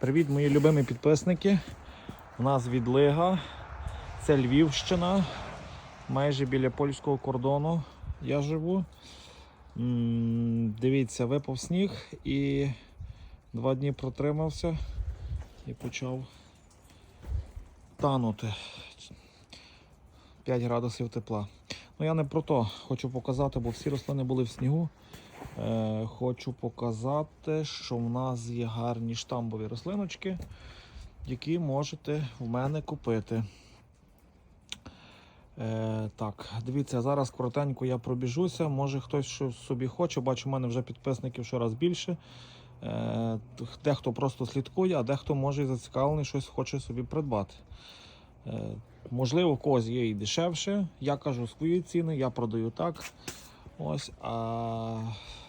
Привіт, мої любимі підписники. У нас відлига. Це Львівщина. Майже біля польського кордону я живу. Дивіться, випав сніг і два дні протримався і почав танути. 5 градусів тепла. Ну я не про то хочу показати, бо всі рослини були в снігу. Е, хочу показати, що в нас є гарні штамбові рослиночки, які можете в мене купити. Е, так, дивіться, зараз коротенько я пробіжуся. Може хтось щось собі хоче. Бачу, в мене вже підписників щораз більше. Е, дехто просто слідкує, а дехто може і зацікавлений щось хоче собі придбати. Можливо, в когось є і дешевше. Я кажу свої ціни, я продаю так. Ось, а,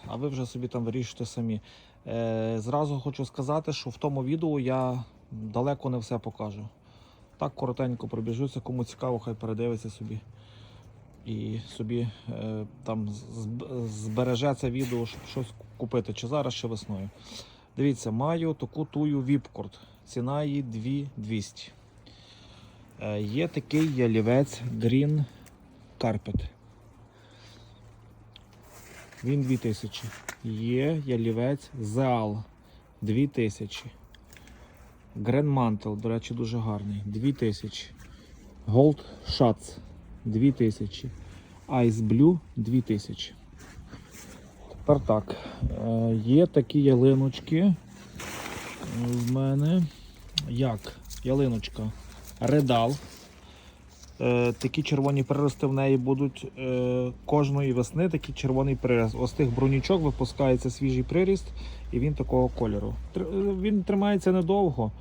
а ви вже собі там вирішуєте самі. Е, зразу хочу сказати, що в тому відео я далеко не все покажу. Так коротенько пробіжуся, кому цікаво, хай передивиться собі. І собі е, там збереже це відео, щоб щось купити, чи зараз, чи весною. Дивіться, маю таку тую Віпкорд. Ціна її 2200. Е, є такий ялівець Green Carpet. Він 2000. Є ялівець Зеал 2000. Grand Mantle, до речі, дуже гарний. 2000. Gold Shots 2000. Ice Blue 2000. Тепер так. е, Є такі ялиночки в мене. Як? Ялиночка Редал. Е, такі червоні прирости в неї будуть е, кожної весни такий червоний прирост. Ось тих брунічок випускається свіжий приріст, і він такого кольору. Е, Він тримається недовго,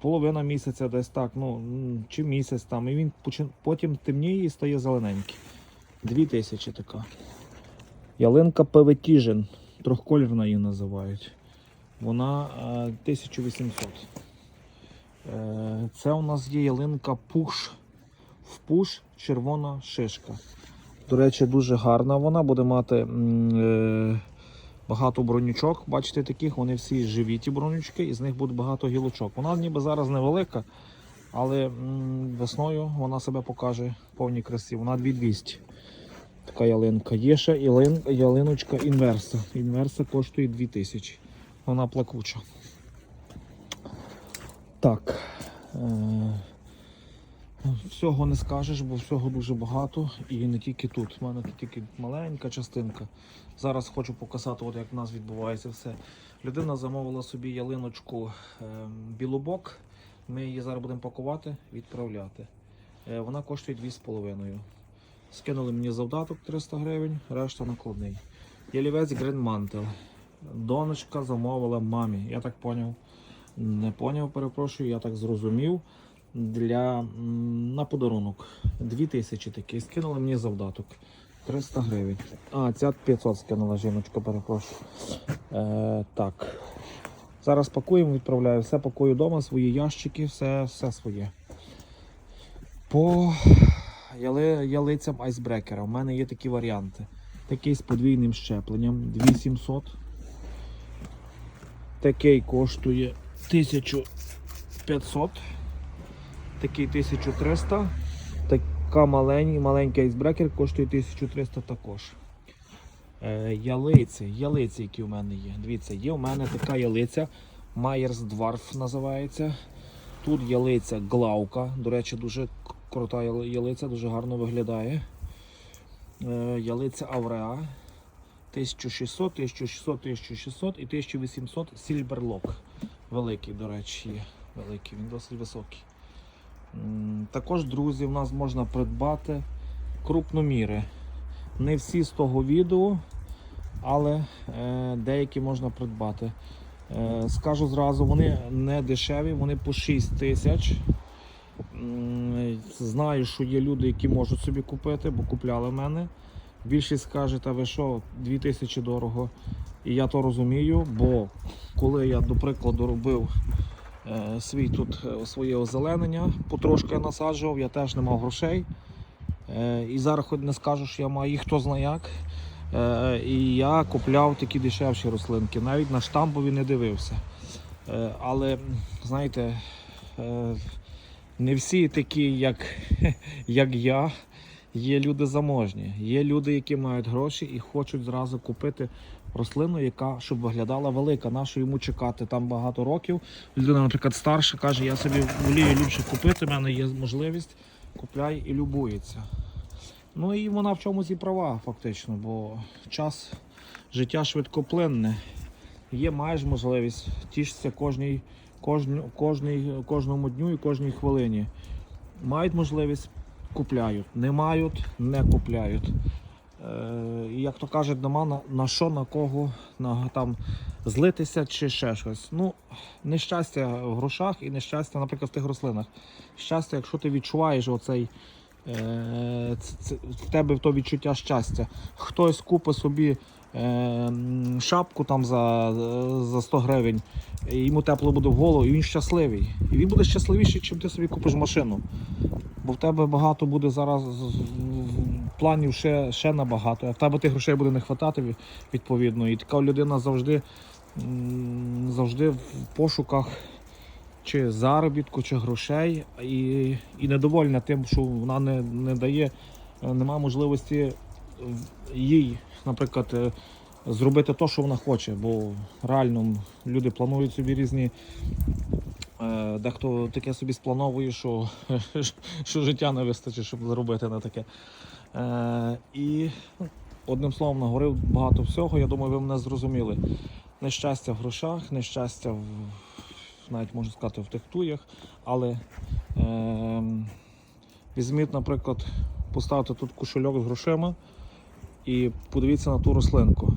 половина місяця десь так, ну чи місяць там. І він потім темніє і стає зелененький. Дві тисячі така. Ялинка Певетіжин, трьохколірна її називають. Вона е, 1800. Е, Це у нас є ялинка пуш. В пуш червона шишка. До речі, дуже гарна вона буде мати е, багато бронючок. Бачите, таких вони всі живі ті бронючки, і з них буде багато гілочок. Вона ніби зараз невелика, але м, весною вона себе покаже в повній красі. Вона 2200. Така ялинка. Є ще ялин, ялиночка інверса. Інверса коштує 2000. Вона плакуча. Так. Е, всього не скажеш, бо всього дуже багато і не тільки тут. У мене тут тільки маленька частинка. Зараз хочу показати, от як в нас відбувається все. Людина замовила собі ялиночку е, білобок. Ми її зараз будемо пакувати, відправляти. Е, вона коштує 2,5. Скинули мені завдаток 300 гривень, решта накладний. Ялівець Mantle. Донечка замовила мамі. Я так поняв. Не поняв, перепрошую, я так зрозумів. Для на подарунок. 2000 такі. Скинули мені завдаток. 300 гривень. А, ця 500 скинула жіночка, перепрошую. Е, так. Зараз пакуємо, відправляю. Все пакую вдома, свої ящики, все, все своє. По яли, ялицям айсбрекера. У мене є такі варіанти. Такий з подвійним щепленням 2700. Такий коштує 1500. Такий 1300. Така маленький, маленький айсбрекер коштує 1300 також. Е, ялиці, ялиці, які у мене є. Дивіться, є у мене така ялиця. Майерс Дварф називається. Тут ялиця Глаука. До речі, дуже крута ялиця, дуже гарно виглядає. Е, ялиця Авреа. 1600, 1600, 1600 і 1800 Silverlock. Великий, до речі, є. Великий, він досить високий. Також, друзі, в нас можна придбати крупноміри. Не всі з того відео, але е, деякі можна придбати. Е, скажу зразу, вони не дешеві, вони по 6 тисяч. Знаю, що є люди, які можуть собі купити, бо купляли в мене. Більшість скаже, та ви що, 2000 дорого. І я то розумію, бо коли я, до прикладу, робив свій тут е, своє озеленення, потрошки насаджував, я теж не мав грошей. Е, і зараз хоч не скажу, що я маю їх хто зна як. Е, і я купляв такі дешевші рослинки, навіть на штампові не дивився. Е, Але, знаєте, е, не всі такі, як, як я. Є люди заможні, є люди, які мають гроші і хочуть зразу купити рослину, яка щоб виглядала велика. Нащо йому чекати там багато років? Людина, наприклад, старша, каже, я собі волію ліпше купити, в мене є можливість, купляй і любується. Ну і вона в чомусь і права, фактично, бо час життя швидкоплинне. Є маєш можливість тішитися кожній, кожній, кожній, кожному дню і кожній хвилині. Мають можливість, купляють. Не мають, не купляють. Е, і як то кажуть, нема на, на що, на кого на, там, злитися чи ще щось. Ну, нещастя в грошах і нещастя, наприклад, в тих рослинах. Щастя, якщо ти відчуваєш оцей. Е, ц- ц- в тебе то відчуття щастя. Хтось купить собі шапку там за, за 100 гривень, йому тепло буде в голову, і він щасливий. І він буде щасливіший, чим ти собі купиш машину. Бо в тебе багато буде зараз планів ще, ще набагато, а в тебе тих грошей буде не вистачати відповідно. І така людина завжди, завжди в пошуках чи заробітку, чи грошей, і, і недовольна тим, що вона не, не дає, е, нема можливості їй, наприклад, е, зробити те, що вона хоче. Бо реально люди планують собі різні. е, Дехто таке собі сплановує, що, що життя не вистачить, щоб заробити на таке. Е, І ну, одним словом наговорив багато всього. Я думаю, ви мене зрозуміли. Нещастя в грошах, нещастя в навіть можна сказати в тих але е, візьміть, наприклад, поставте тут кошельок з грошима і подивіться на ту рослинку.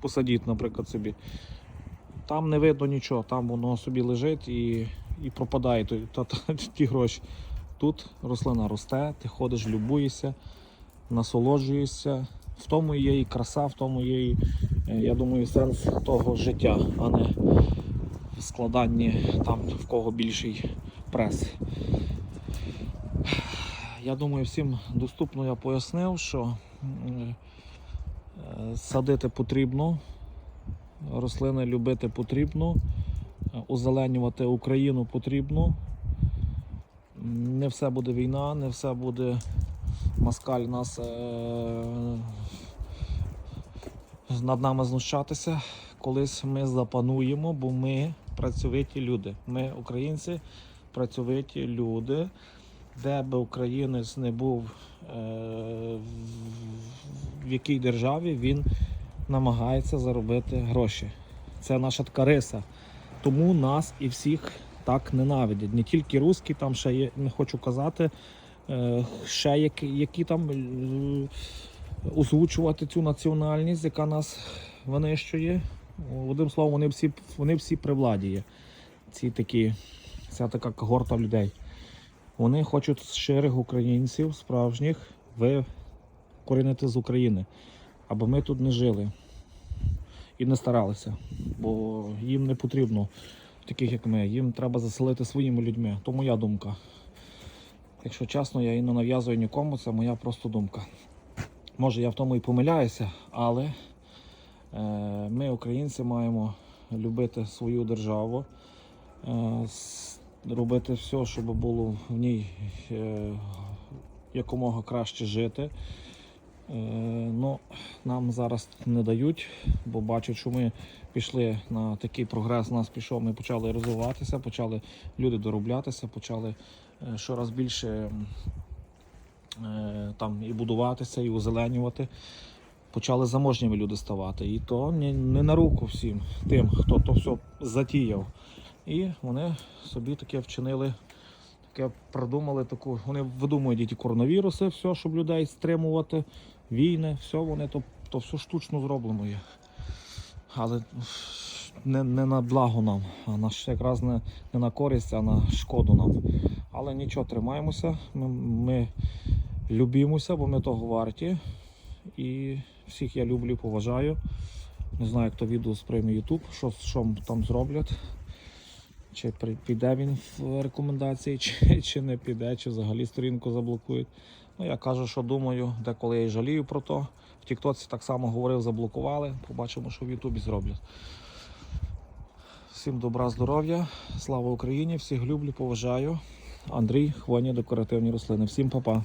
Посадіть, наприклад, собі. Там не видно нічого, там воно собі лежить і, і пропадає та, ті гроші. Тут рослина росте, ти ходиш, любуєшся, насолоджуєшся. В тому є і краса, в тому є, і, е, я думаю, сенс того життя, а не в складанні там в кого більший прес. Я думаю, всім доступно я пояснив, що е, садити потрібно, рослини любити потрібно, озеленювати Україну потрібно. Не все буде війна, не все буде москаль нас е, над нами знущатися. Колись ми запануємо, бо ми працьовиті люди. Ми, українці, працьовиті люди. Де би українець не був, е, в- якій державі він намагається заробити гроші. Це наша така риса. Тому нас і всіх так ненавидять. Не тільки русські, там ще є, не хочу казати, е, ще які, які там е, озвучувати цю національність, яка нас винищує. Одним словом, вони всі, вони всі при владі є. Ці такі, ця така когорта людей. Вони хочуть щирих українців, справжніх, викорінити з України, аби ми тут не жили і не старалися. Бо їм не потрібно таких, як ми. Їм треба заселити своїми людьми. То моя думка. Якщо чесно, я і не нав'язую нікому, це моя просто думка. Може, я в тому і помиляюся, але е, ми, українці, маємо любити свою державу, е, робити все, щоб було в ній е, якомога краще жити. Е, ну, нам зараз не дають, бо бачать, що ми пішли на такий прогрес, нас пішов, ми почали розвиватися, почали люди дороблятися, почали е, щораз більше там і будуватися, і озеленювати. Почали заможніми люди ставати. І то не на руку всім тим, хто то все затіяв. І вони собі таке вчинили, таке придумали таку. Вони видумують і ті коронавіруси, все, щоб людей стримувати, війни, все вони то, то все штучно зроблено є. Але не, не на благо нам, а на якраз не, не на користь, а на шкоду нам. Але нічого, тримаємося. Ми, ми любімося, бо ми того варті. І всіх я люблю, поважаю. Не знаю, як то відео сприйме YouTube, що, що там зроблять. Чи піде він в рекомендації, чи, чи не піде, чи взагалі сторінку заблокують. Ну, я кажу, що думаю, деколи я і жалію про то. В Тіктоці так само говорив, заблокували. Побачимо, що в Ютубі зроблять. всім добра, здоров'я, слава Україні, всіх люблю, поважаю. Андрій, хвойні декоративні рослини. Всім па-па.